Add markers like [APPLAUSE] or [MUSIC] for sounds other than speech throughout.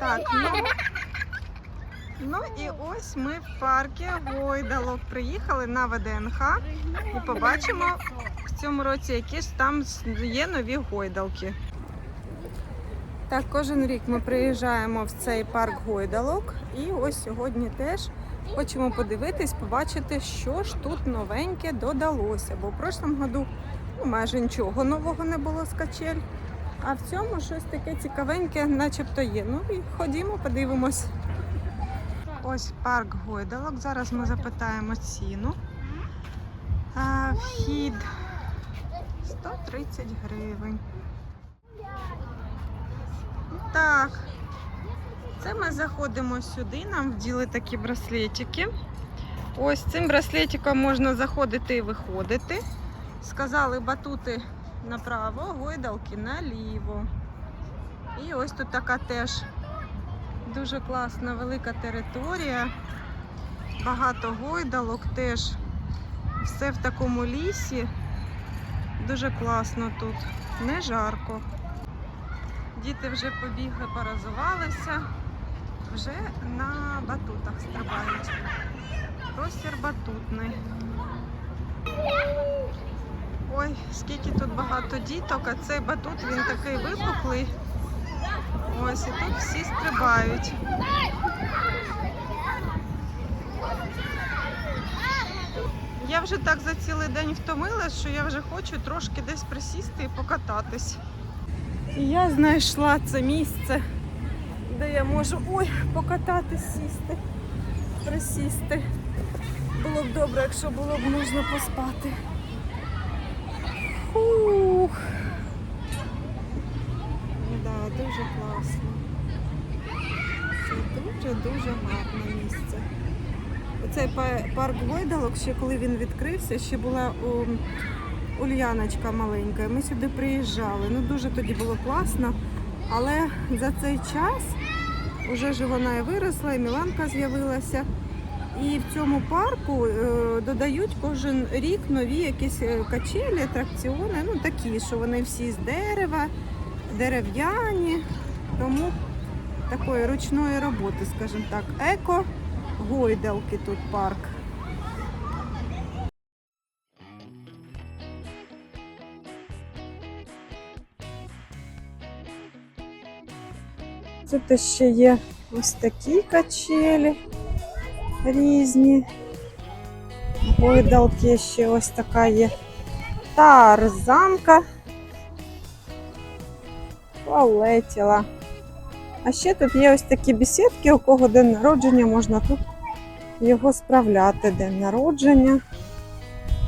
Так, ну, [LAUGHS] ну і ось ми в парку Гойдалок приїхали на ВДНХ і побачимо в цьому році, які ж там є нові гойдалки. Так, кожен рік ми приїжджаємо в цей парк гойдалок. І ось сьогодні теж хочемо подивитись, побачити, що ж тут новеньке додалося. Бо в прошлому году ну, майже нічого нового не було з качель. А в цьому щось таке цікавеньке, начебто є. Ну і ходімо, подивимось. Ось парк гойдалок. Зараз ми запитаємо ціну. А, вхід 130 гривень. Так. Це ми заходимо сюди, нам вділи такі браслетики. Ось цим браслетиком можна заходити і виходити. Сказали батути направо, гойдалки наліво. І ось тут така теж дуже класна велика територія. Багато гойдалок теж. Все в такому лісі. Дуже класно тут. Не жарко. Діти вже побігли, поразувалися, вже на батутах стрибають. Простір батутний. Ой, скільки тут багато діток, а цей батут він такий випуклий. Ось і тут всі стрибають. Я вже так за цілий день втомилась, що я вже хочу трошки десь присісти і покататись. І я знайшла це місце, де я можу ой, покататись, сісти, присісти. Було б добре, якщо було б можна поспати. Фух. Да, дуже класно. Це дуже-дуже гарне місце. Оцей парк Гойдалок, ще коли він відкрився, ще була о, Ульяночка маленька. Ми сюди приїжджали. Ну дуже тоді було класно. Але за цей час вже ж вона і виросла, і Міланка з'явилася. І в цьому парку е, додають кожен рік нові якісь е, качелі, атракціони, ну такі, що вони всі з дерева, дерев'яні. Тому такої ручної роботи, скажімо так, еко гойдалки тут парк. Тут ще є ось такі качелі різні. Гойдалки ще ось така є. Тарзанка. Полетіла. А ще тут є ось такі бесідки, у кого день народження, можна тут його справляти, день народження.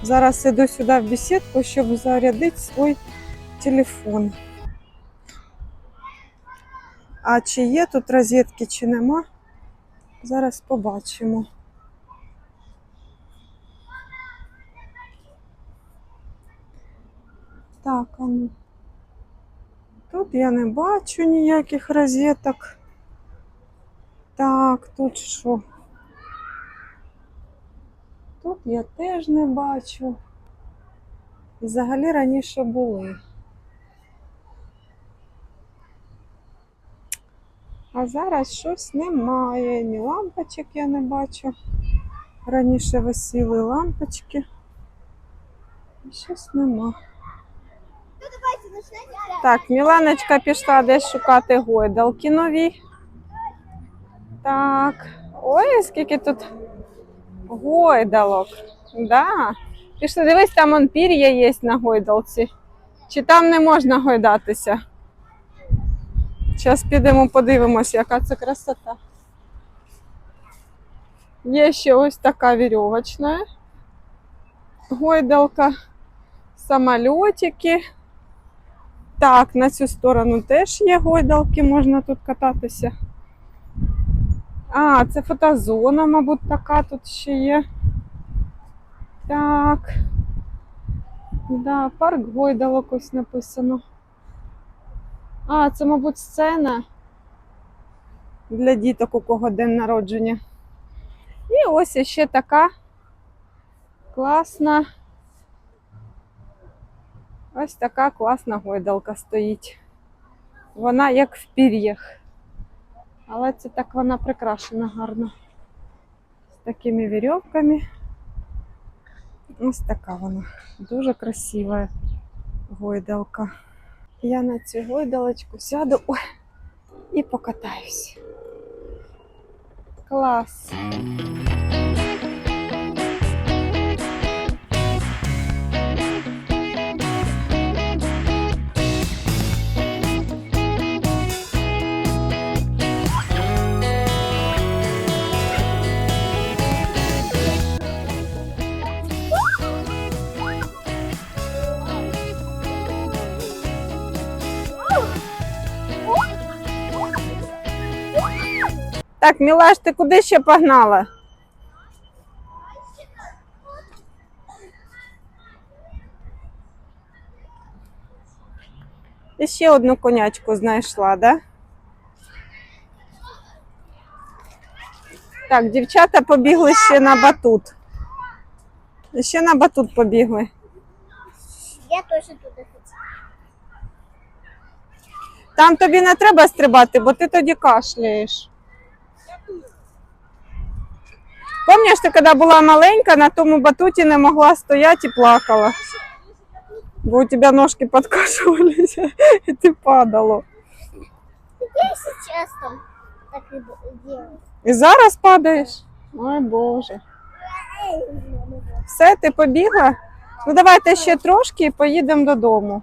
Зараз іду сюди в бесідку, щоб зарядити свій телефон. А чи є тут розетки, чи нема? Зараз побачимо. Так, ну. Тут я не бачу ніяких розеток. Так, тут що? Тут я теж не бачу. Взагалі раніше були. А зараз щось немає. Ні лампочок я не бачу. Раніше висіли лампочки. І щось нема. Так, Міланочка пішла десь шукати гойдалки нові. Так. Ой, скільки тут гойдалок. Да. Пішли, дивись, там он пір'я є на гойдалці. Чи там не можна гойдатися? Зараз підемо подивимось, яка це красота. Є ще ось така вірьовочна гойдалка, самольотики. Так, на цю сторону теж є гойдалки, можна тут кататися. А, це фотозона, мабуть, така тут ще є. Так. Да, парк гойдалок ось написано. А, це, мабуть, сцена для діток, у кого день народження. І ось ще така класна. Ось така класна гойдалка стоїть. Вона як в пір'ях. Але це так вона прикрашена гарно. З такими вірьовками. Ось така вона. Дуже красива гойдалка. Я на цю гойдалочку сяду ой, і покатаюсь. Клас. Так, Мілаш, ти куди ще погнала? І ще одну конячку знайшла, да? Так, дівчата побігли ще на батут. Ще на батут побігли. Я теж туди хочу. Там тобі не треба стрибати, бо ти тоді кашляєш. Пам'ятаєш, ти коли була маленька, на тому батуті не могла стояти і плакала. Бо у тебе ножки подкашувалися, і [LAUGHS] ти падало. Я сейчас там так и делаю. І зараз падаєш? Ой Боже. Все, ти побігла? Ну давайте ще трошки і поїдемо додому.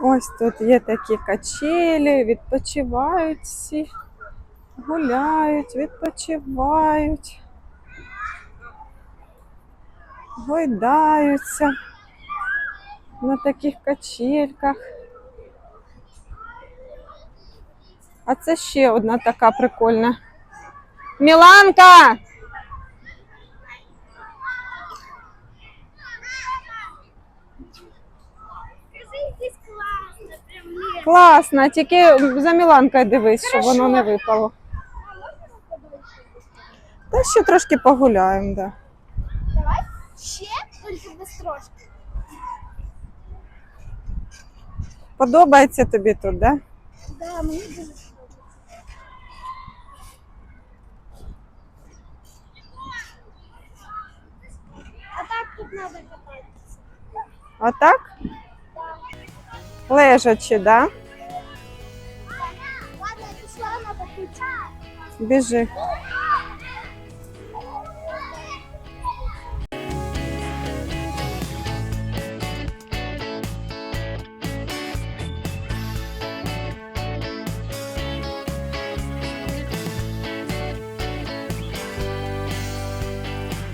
Ось тут є такі качелі, відпочивають всі, гуляють, відпочивають, гойдаються на таких качельках. А це ще одна така прикольна. Міланка! Класно, тільки за Міланкою дивись, щоб воно не випало. Та ще трошки погуляємо, да. Давай. Ще, только без трошки. Подобається тобі тут, да? Да, мені дуже подобається. А так тут надо кататься. Отак? Лежачи, да? Біжи.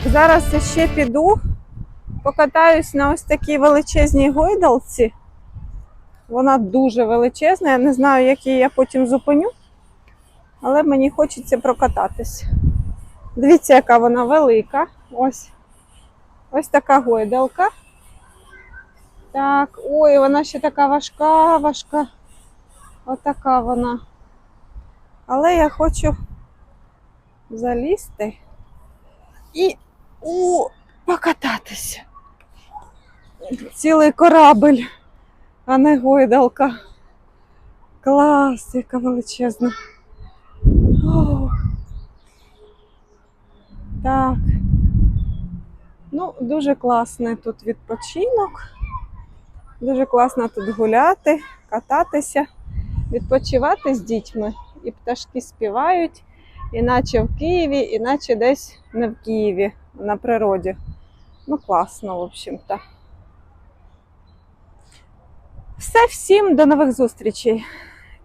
Зараз ще піду, покатаюсь на ось такій величезній гойдалці. Вона дуже величезна, я не знаю, як її я потім зупиню, але мені хочеться прокататись. Дивіться, яка вона велика. Ось. Ось така гойдалка. Так, ой, вона ще така важка, важка. Отака вона. Але я хочу залізти і у, покататися. Цілий корабль, а не гойдалка. Клас, яка величезна. О, так. Ну, дуже класний тут відпочинок. Дуже класно тут гуляти, кататися, відпочивати з дітьми. І пташки співають, іначе в Києві, іначе десь не в Києві, на природі. Ну, класно, в общем-то. Все, всім до нових зустрічей.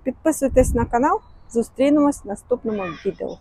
Підписуйтесь на канал. Зустрінемось в наступному відео.